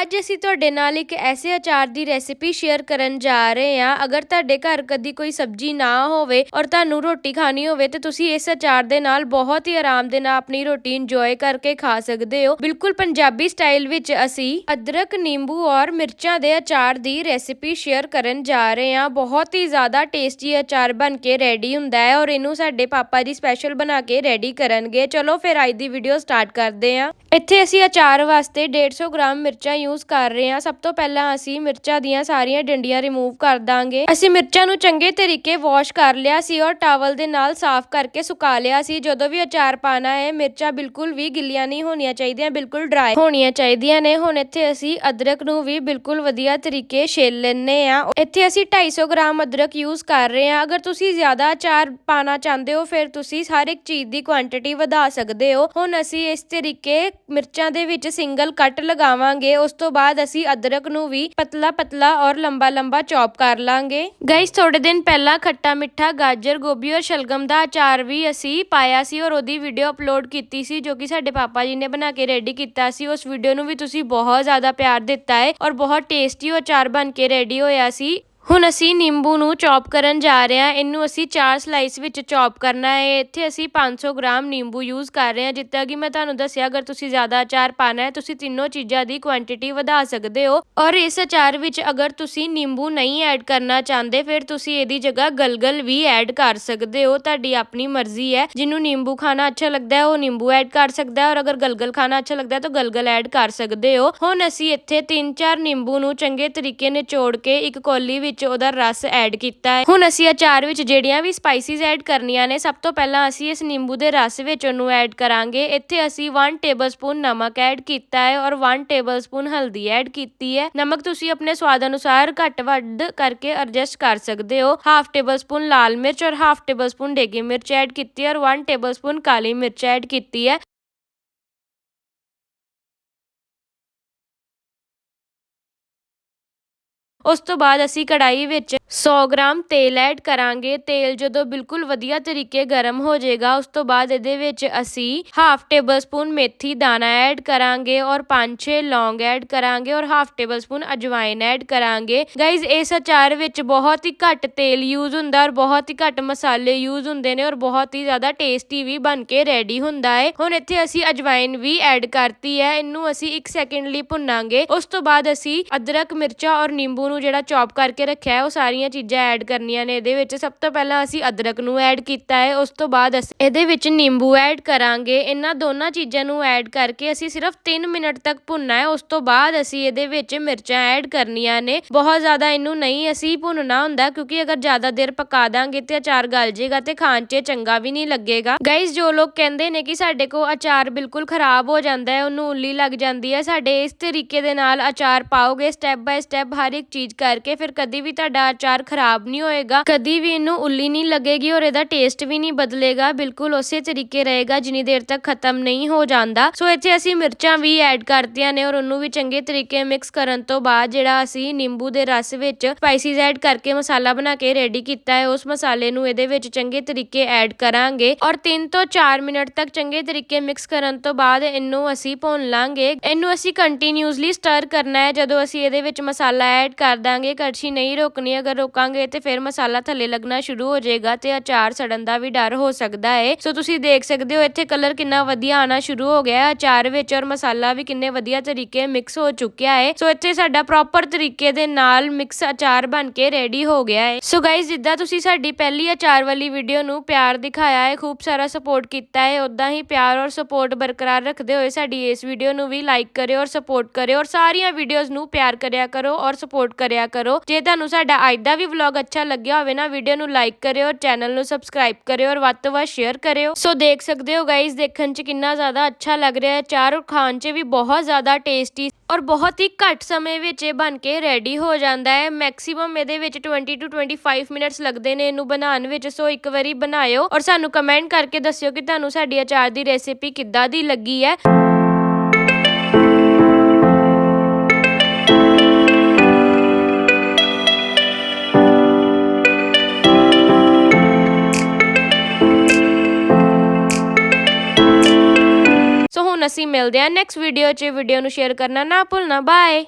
ਅੱਜ ਅਸੀਂ ਤੁਹਾਡੇ ਨਾਲ ਇੱਕ ਐਸੇ ਅਚਾਰ ਦੀ ਰੈਸਿਪੀ ਸ਼ੇਅਰ ਕਰਨ ਜਾ ਰਹੇ ਹਾਂ। ਅਗਰ ਤੁਹਾਡੇ ਘਰ ਕਦੀ ਕੋਈ ਸਬਜ਼ੀ ਨਾ ਹੋਵੇ ਔਰ ਤੁਹਾਨੂੰ ਰੋਟੀ ਖਾਣੀ ਹੋਵੇ, ਤੇ ਤੁਸੀਂ ਇਸ ਅਚਾਰ ਦੇ ਨਾਲ ਬਹੁਤ ਹੀ ਆਰਾਮ ਦੇ ਨਾਲ ਆਪਣੀ ਰੋਟੀ ਇੰਜੋਏ ਕਰਕੇ ਖਾ ਸਕਦੇ ਹੋ। ਬਿਲਕੁਲ ਪੰਜਾਬੀ ਸਟਾਈਲ ਵਿੱਚ ਅਸੀਂ ਅਦਰਕ, ਨਿੰਬੂ ਔਰ ਮਿਰਚਾਂ ਦੇ ਅਚਾਰ ਦੀ ਰੈਸਿਪੀ ਸ਼ੇਅਰ ਕਰਨ ਜਾ ਰਹੇ ਹਾਂ। ਬਹੁਤ ਹੀ ਜ਼ਿਆਦਾ ਟੇਸਟੀ ਅਚਾਰ ਬਣ ਕੇ ਰੈਡੀ ਹੁੰਦਾ ਹੈ ਔਰ ਇਹਨੂੰ ਸਾਡੇ ਪਾਪਾ ਜੀ ਸਪੈਸ਼ਲ ਬਣਾ ਕੇ ਰੈਡੀ ਕਰਨਗੇ। ਚਲੋ ਫਿਰ ਅੱਜ ਦੀ ਵੀਡੀਓ ਸਟਾਰਟ ਕਰਦੇ ਹਾਂ। ਇੱਥੇ ਅਸੀਂ ਅਚਾਰ ਵਾਸਤੇ 150 ਗ੍ਰਾਮ ਮਿਰਚਾਂ ਯੂਜ਼ ਕਰ ਰਹੇ ਹਾਂ। ਸਭ ਤੋਂ ਪਹਿਲਾਂ ਅਸੀਂ ਮਿਰਚਾਂ ਦੀਆਂ ਸਾਰੀਆਂ ਡੰਡੀਆਂ ਰਿਮੂਵ ਕਰ ਦਾਂਗੇ। ਅਸੀਂ ਮਿਰਚਾਂ ਨੂੰ ਚੰਗੇ ਤਰੀਕੇ ਵਾਸ਼ ਕਰ ਲਿਆ ਸੀ ਔਰ ਟਾਵਲ ਦੇ ਨਾਲ ਸਾਫ਼ ਕਰਕੇ ਸੁਕਾ ਲਿਆ ਸੀ। ਜਦੋਂ ਵੀ ਅਚਾਰ ਪਾਣਾ ਹੈ, ਮਿਰਚਾਂ ਬਿਲਕੁਲ ਵੀ ਗਿੱਲੀਆਂ ਨਹੀਂ ਹੋਣੀਆਂ ਚਾਹੀਦੀਆਂ, ਬਿਲਕੁਲ ਡਰਾਈ ਹੋਣੀਆਂ ਚਾਹੀਦੀਆਂ ਨੇ। ਹੁਣ ਇੱਥੇ ਅਸੀਂ ਅਦਰਕ ਨੂੰ ਵੀ ਬਿਲਕੁਲ ਵਧੀਆ ਤਰੀਕੇ ਛੇਲ ਲੈਣੇ ਆ ਇੱਥੇ ਅਸੀਂ 250 ਗ੍ਰਾਮ ਅਦਰਕ ਯੂਜ਼ ਕਰ ਰਹੇ ਹਾਂ। ਅਗਰ ਤੁਸੀਂ ਜ਼ਿਆਦਾ ਅਚਾਰ ਪਾਣਾ ਚਾਹੁੰਦੇ ਹੋ, ਫਿਰ ਤੁਸੀਂ ਹਰ ਇੱਕ ਚੀਜ਼ ਦੀ ਕੁਆਂਟੀਟੀ ਵਧਾ ਸਕਦੇ ਹੋ। ਹੁਣ ਅਸੀਂ ਇਸ ਤਰੀਕੇ ਮਿਰਚਾਂ ਦੇ ਵਿੱਚ ਸਿੰਗਲ ਕੱਟ ਲਗਾਵਾਂਗੇ। ਉਸ ਤੋਂ ਬਾਅਦ ਅਸੀਂ ਅਦਰਕ ਨੂੰ ਵੀ ਪਤਲਾ ਪਤਲਾ ਔਰ ਲੰਬਾ ਲੰਬਾ ਚੌਪ ਕਰ ਲਾਂਗੇ। ਗਾਇਸ ਥੋੜੇ ਦਿਨ ਪਹਿਲਾਂ ਖੱਟਾ ਮਿੱਠਾ ਗਾਜਰ, ਗੋਭੀ ਔਰ ਸ਼ਲਗਮ ਦਾ ਅਚਾਰ ਵੀ ਅਸੀਂ ਪਾਇਆ ਸੀ ਔਰ ਉਹਦੀ ਵੀਡੀਓ ਅਪਲੋਡ ਕੀਤੀ ਸੀ, ਜੋ ਕਿ ਸਾਡੇ ਪਾਪਾ ਜੀ ਨੇ ਬਣਾ ਕੇ ਰੈਡੀ ਕੀਤਾ ਸੀ। ਉਸ ਵੀਡੀਓ ਨੂੰ ਵੀ ਤੁਸੀਂ ਬਹੁਤ ਜ਼ਿਆਦਾ ਪਿਆਰ ਦਿੱਤਾ ਹੈ ਔਰ ਬਹੁਤ ਟੇਸਟੀ ਉਹ ਅਚਾਰ ਬਣ ਕੇ ਰੈਡੀ ਹੋਇਆ ਸੀ। ਹੁਣ ਅਸੀਂ ਨਿੰਬੂ ਨੂੰ ਚੌਪ ਕਰਨ ਜਾ ਰਹੇ ਹਾਂ। ਇਹਨੂੰ ਅਸੀਂ ਚਾਰ ਸਲਾਈਸ ਵਿੱਚ ਚੌਪ ਕਰਨਾ ਹੈ। ਇੱਥੇ ਅਸੀਂ 500 ਗ੍ਰਾਮ ਨਿੰਬੂ ਯੂਜ਼ ਕਰ ਰਹੇ ਹਾਂ। ਜਿੱਦਾਂ ਕਿ ਮੈਂ ਤੁਹਾਨੂੰ ਦੱਸਿਆ, ਅਗਰ ਤੁਸੀਂ ਜ਼ਿਆਦਾ ਅਚਾਰ ਪਾਣਾ ਹੈ, ਤੁਸੀਂ ਤਿੰਨੋਂ ਚੀਜ਼ਾਂ ਦੀ ਕੁਆਂਟੀਟੀ ਵਧਾ ਸਕਦੇ ਹੋ। ਔਰ ਇਸ ਅਚਾਰ ਵਿੱਚ ਅਗਰ ਤੁਸੀਂ ਨਿੰਬੂ ਨਹੀਂ ਐਡ ਕਰਨਾ ਚਾਹੁੰਦੇ, ਫਿਰ ਤੁਸੀਂ ਇਹਦੀ ਜਗ੍ਹਾ ਗਲਗਲ ਵੀ ਐਡ ਕਰ ਸਕਦੇ ਹੋ। ਤੁਹਾਡੀ ਆਪਣੀ ਮਰਜ਼ੀ ਹੈ। ਜਿਹਨੂੰ ਨਿੰਬੂ ਖਾਣਾ ਅੱਛਾ ਲੱਗਦਾ ਹੈ, ਉਹ ਨਿੰਬੂ ਐਡ ਕਰ ਸਕਦਾ ਹੈ। ਔਰ ਅਗਰ ਗਲਗਲ ਖਾਣਾ ਅੱਛਾ ਲੱਗਦਾ ਹੈ, ਤਾਂ ਗਲਗਲ ਐਡ ਕਰ ਸਕਦੇ ਹੋ। ਹੁਣ ਅਸੀਂ ਇੱਥੇ 3-4 ਨਿੰਬੂ ਨੂੰ ਚੰਗੇ ਤਰੀਕੇ ਨਿਚੋੜ ਕੇ ਇੱਕ ਕੌਲੀ ਵਿੱਚ ਉਹਦਾ ਰਸ ਐਡ ਕੀਤਾ ਹੈ। ਹੁਣ ਅਸੀਂ ਅਚਾਰ ਵਿੱਚ ਜਿਹੜੀਆਂ ਵੀ ਸਪਾਈਸਿਸ ਐਡ ਕਰਨੀਆਂ ਨੇ, ਸਭ ਤੋਂ ਪਹਿਲਾਂ ਅਸੀਂ ਇਸ ਨਿੰਬੂ ਦੇ ਰਸ ਵਿੱਚ ਉਹਨੂੰ ਐਡ ਕਰਾਂਗੇ। ਇੱਥੇ ਅਸੀਂ 1 ਟੇਬਲਸਪੂਨ ਨਮਕ ਐਡ ਕੀਤਾ ਹੈ ਔਰ 1 ਟੇਬਲਸਪੂਨ ਹਲਦੀ ਐਡ ਕੀਤੀ ਹੈ। ਨਮਕ ਤੁਸੀਂ ਆਪਣੇ ਸਵਾਦ ਅਨੁਸਾਰ ਘੱਟ ਵੱਧ ਕਰਕੇ ਐਡਜਸਟ ਕਰ ਸਕਦੇ ਹੋ। ਹਾਫ ਟੇਬਲਸਪੂਨ ਲਾਲ ਮਿਰਚ ਔਰ ਹਾਫ ਟੇਬਲਸਪੂਨ ਡੇਗੀ ਮਿਰਚ ਐਡ ਕੀਤੀ ਹੈ ਔਰ 1 ਟੇਬਲਸਪੂਨ ਕਾਲੀ ਮਿਰਚ ਐਡ ਕੀਤੀ ਹੈ। ਉਸ ਤੋਂ ਬਾਅਦ ਅਸੀਂ ਕੜਾਹੀ ਵਿੱਚ ਸੌ ਗ੍ਰਾਮ ਤੇਲ ਐਡ ਕਰਾਂਗੇ। ਤੇਲ ਜਦੋਂ ਬਿਲਕੁਲ ਵਧੀਆ ਤਰੀਕੇ ਗਰਮ ਹੋ ਜਾਏਗਾ, ਉਸ ਤੋਂ ਬਾਅਦ ਇਹਦੇ ਵਿੱਚ ਅਸੀਂ ਹਾਫ ਟੇਬਲ ਸਪੂਨ ਮੇਥੀ ਦਾਣਾ ਐਡ ਕਰਾਂਗੇ ਔਰ 5-6 ਲੌਂਗ ਐਡ ਕਰਾਂਗੇ ਔਰ ਹਾਫ ਟੇਬਲ ਸਪੂਨ ਅਜਵਾਇਨ ਐਡ ਕਰਾਂਗੇ। ਗਾਇਜ਼ ਇਸ ਅਚਾਰ ਵਿੱਚ ਬਹੁਤ ਹੀ ਘੱਟ ਤੇਲ ਯੂਜ਼ ਹੁੰਦਾ ਔਰ ਬਹੁਤ ਹੀ ਘੱਟ ਮਸਾਲੇ ਯੂਜ਼ ਹੁੰਦੇ ਨੇ ਔਰ ਬਹੁਤ ਹੀ ਜ਼ਿਆਦਾ ਟੇਸਟੀ ਵੀ ਬਣ ਕੇ ਰੈਡੀ ਹੁੰਦਾ ਹੈ ਹੁਣ ਇੱਥੇ ਅਸੀਂ ਅਜਵਾਇਨ ਵੀ ਐਡ ਕਰਤੀ ਹੈ। ਇਹਨੂੰ ਅਸੀਂ 1 ਸੈਕਿੰਡ ਲਈ ਭੁੰਨਾਂਗੇ। ਉਸ ਤੋਂ ਬਾਅਦ ਅਸੀਂ ਅਦਰਕ, ਮਿਰਚਾਂ ਔਰ ਨਿੰਬੂ ਨੂੰ ਜਿਹੜਾ ਚੌਪ ਕਰਕੇ ਰੱਖਿਆ ਉਹ ਸਾਰੀਆਂ ਚੀਜ਼ਾਂ ਐਡ ਕਰਨੀਆਂ ਨੇ। ਇਹਦੇ ਵਿੱਚ ਸਭ ਤੋਂ ਪਹਿਲਾਂ ਅਸੀਂ ਅਦਰਕ ਨੂੰ ਐਡ ਕੀਤਾ ਹੈ, ਉਸ ਤੋਂ ਬਾਅਦ ਅਸੀਂ ਇਹਦੇ ਵਿੱਚ ਨਿੰਬੂ ਐਡ ਕਰਾਂਗੇ। ਇਹਨਾਂ ਦੋਨਾਂ ਚੀਜ਼ਾਂ ਨੂੰ ਐਡ ਕਰਕੇ ਅਸੀਂ ਸਿਰਫ 3 ਮਿੰਟ ਤੱਕ ਭੁੰਨਣਾ ਹੈ। ਉਸ ਤੋਂ ਬਾਅਦ ਅਸੀਂ ਇਹਦੇ ਵਿੱਚ ਮਿਰਚਾਂ ਐਡ ਕਰਨੀਆਂ ਨੇ। ਬਹੁਤ ਜ਼ਿਆਦਾ ਇਹਨੂੰ ਨਹੀਂ ਅਸੀਂ ਭੁੰਨਣਾ ਹੁੰਦਾ, ਕਿਉਂਕਿ ਅਗਰ ਜ਼ਿਆਦਾ ਦੇਰ ਪਕਾ ਦਾਂਗੇ ਤੇ ਅਚਾਰ ਗਲ ਜੇਗਾ ਤੇ ਖਾਣ 'ਚ ਚੰਗਾ ਵੀ ਨਹੀਂ ਲੱਗੇਗਾ। ਗਾਇਜ਼ ਜੋ ਲੋਕ ਕਹਿੰਦੇ ਨੇ ਕਿ ਸਾਡੇ ਕੋ ਅਚਾਰ ਬਿਲਕੁਲ ਖਰਾਬ ਹੋ ਜਾਂਦਾ ਹੈ, ਉਹਨੂੰ ਉੱਲੀ ਲੱਗ ਜਾਂਦੀ ਹੈ, ਸਾਡੇ ਇਸ ਤਰੀਕੇ ਦੇ ਨਾਲ ਅਚਾਰ ਪਾਓਗੇ ਸਟੈਪ ਬਾਏ ਸਟੈਪ ਹਰ ਇੱਕ ਚੀਜ਼ ਕਰਕੇ ਫਿਰ ਕਦੀ ਵੀ ਤੁਹਾਡਾ ਅਚਾਰ ਖਰਾਬ ਨਹੀਂ ਹੋਏਗਾ, ਕਦੀ ਵੀ ਇਹਨੂੰ ਉੱਲੀ ਨਹੀਂ ਲੱਗੇਗੀ ਔਰ ਇਹਦਾ ਟੇਸਟ ਵੀ ਨਹੀਂ ਬਦਲੇਗਾ, ਬਿਲਕੁਲ ਉਸੇ ਤਰੀਕੇ ਰਹੇਗਾ, ਜਿੰਨੀ ਦੇਰ ਤੱਕ ਖਤਮ ਨਹੀਂ ਹੋ ਜਾਂਦਾ। ਸੋ ਇੱਥੇ ਅਸੀਂ ਮਿਰਚਾਂ ਵੀ ਐਡ ਕਰਤੀਆਂ ਨੇ ਔਰ ਉਹਨੂੰ ਵੀ ਚੰਗੇ ਤਰੀਕੇ ਮਿਕਸ ਕਰਨ ਤੋਂ ਬਾਅਦ ਜਿਹੜਾ ਅਸੀਂ ਨਿੰਬੂ ਦੇ ਰਸ ਵਿੱਚ ਸਪਾਈਸੀਜ਼ ਐਡ ਕਰਕੇ ਮਸਾਲਾ ਬਣਾ ਕੇ ਰੈਡੀ ਕੀਤਾ ਹੈ, ਉਸ ਮਸਾਲੇ ਨੂੰ ਇਹਦੇ ਵਿੱਚ ਚੰਗੇ ਤਰੀਕੇ ਐਡ ਕਰਾਂਗੇ ਔਰ 3 ਤੋਂ 4 ਮਿੰਟ ਤੱਕ ਚੰਗੇ ਤਰੀਕੇ ਮਿਕਸ ਕਰਨ ਤੋਂ ਬਾਅਦ ਇਹਨੂੰ ਅਸੀਂ ਭੁੰਨ ਲਾਂਗੇ। ਇਹਨੂੰ ਅਸੀਂ ਕੰਟੀਨਿਊਸਲੀ ਸਟਰ ਕਰਨਾ ਹੈ, ਜਦੋਂ ਅਸੀਂ ਇਹਦੇ ਵਿੱਚ ਮਸਾਲਾ ਐਡ ਕਰ ਕਰ ਦਾਂਗੇ, ਕੜਛੀ ਨਹੀਂ ਰੋਕਣੀ, ਅਗਰ ਰੋਕਾਂਗੇ ਤੇ ਫਿਰ ਮਸਾਲਾ ਥੱਲੇ ਲੱਗਣਾ ਸ਼ੁਰੂ ਹੋ ਜਾਏਗਾ ਤੇ ਅਚਾਰ ਸੜਨ ਦਾ ਵੀ ਡਰ ਹੋ ਸਕਦਾ ਹੈ ਸੋ ਤੁਸੀਂ ਦੇਖ ਸਕਦੇ ਹੋ, ਇੱਥੇ ਕਲਰ ਕਿੰਨਾ ਵਧੀਆ ਆਣਾ ਸ਼ੁਰੂ ਹੋ ਗਿਆ ਹੈ। ਅਚਾਰ ਵਿੱਚ ਔਰ ਮਸਾਲਾ ਵੀ ਕਿੰਨੇ ਵਧੀਆ ਤਰੀਕੇ ਮਿਕਸ ਹੋ ਚੁੱਕਿਆ ਹੈ ਸੋ ਇੱਥੇ ਸਾਡਾ ਪ੍ਰੋਪਰ ਤਰੀਕੇ ਦੇ ਨਾਲ ਮਿਕਸ ਅਚਾਰ ਬਣ ਕੇ ਰੈਡੀ ਹੋ ਗਿਆ ਹੈ ਸੋ ਗਾਇਜ਼ ਜਿੱਦਾਂ ਤੁਸੀਂ ਸਾਡੀ ਪਹਿਲੀ ਅਚਾਰ ਵਾਲੀ ਵੀਡੀਓ ਨੂੰ ਪਿਆਰ ਦਿਖਾਇਆ ਹੈ ਖੂਬ ਸਾਰਾ ਸਪੋਰਟ ਕੀਤਾ ਹੈ ਉਦਾਂ ਹੀ ਪਿਆਰ ਔਰ ਸਪੋਰਟ ਬਰਕਰਾਰ ਰੱਖਦੇ ਹੋਏ ਸਾਡੀ ਇਸ ਵੀਡੀਓ ਨੂੰ ਵੀ ਲਾਈਕ ਕਰਿਓ ਔਰ ਸਪੋਰਟ ਕਰਿਓ ਔਰ ਸਾਰੀਆਂ ਵੀਡੀਓਜ਼ ਨੂੰ ਪਿਆਰ ਕਰਿਆ ਕਰੋ ਔਰ ਸਪੋਰਟ ਕਰਿਆ ਕਰੋ। ਜੇ ਤੁਹਾਨੂੰ ਸਾਡਾ ਅੱਜ ਦਾ ਵੀ ਵਲੌਗ ਅੱਛਾ ਲੱਗਿਆ ਹੋਵੇ ਨਾ ਵੀਡੀਓ ਨੂੰ ਲਾਈਕ ਕਰਿਓ ਔਰ ਚੈਨਲ ਨੂੰ ਸਬਸਕ੍ਰਾਈਬ ਕਰਿਓ ਔਰ ਵੱਧ ਤੋਂ ਵੱਧ ਸ਼ੇਅਰ ਕਰਿਓ। ਸੋ ਦੇਖ ਸਕਦੇ ਹੋ ਗਾਇਜ਼ ਦੇਖਣ 'ਚ ਕਿੰਨਾ ਜ਼ਿਆਦਾ ਅੱਛਾ ਲੱਗ ਰਿਹਾ ਹੈ। ਚਾਰ ਔਰ ਖਾਣ 'ਚ ਵੀ ਬਹੁਤ ਜ਼ਿਆਦਾ ਟੇਸਟੀ ਔਰ ਬਹੁਤ ਹੀ ਘੱਟ ਸਮੇਂ ਵਿੱਚ ਇਹ ਬਣ ਕੇ ਰੈਡੀ ਹੋ ਜਾਂਦਾ ਹੈ। ਮੈਕਸਿਮਮ ਇਹਦੇ ਵਿੱਚ 20 ਟੂ 25 ਮਿੰਟਸ ਲੱਗਦੇ ਨੇ ਇਹਨੂੰ ਬਣਾਉਣ ਵਿੱਚ। ਸੋ ਇੱਕ ਵਾਰੀ ਬਣਾਇਓ ਔਰ ਸਾਨੂੰ ਕਮੈਂਟ ਕਰਕੇ ਦੱਸਿਓ ਕਿ ਤੁਹਾਨੂੰ ਸਾਡੀ ਅਚਾਰ ਦੀ ਰੈਸਿਪੀ ਕਿੱਦਾਂ ਦੀ ਲੱਗੀ ਹੈ। ਅਸੀਂ ਮਿਲਦੇ ਹਾਂ ਨੈਕਸਟ ਵੀਡੀਓ 'ਚ। ਵੀਡੀਓ ਨੂੰ ਸ਼ੇਅਰ ਕਰਨਾ ਨਾ ਭੁੱਲਣਾ। ਬਾਏ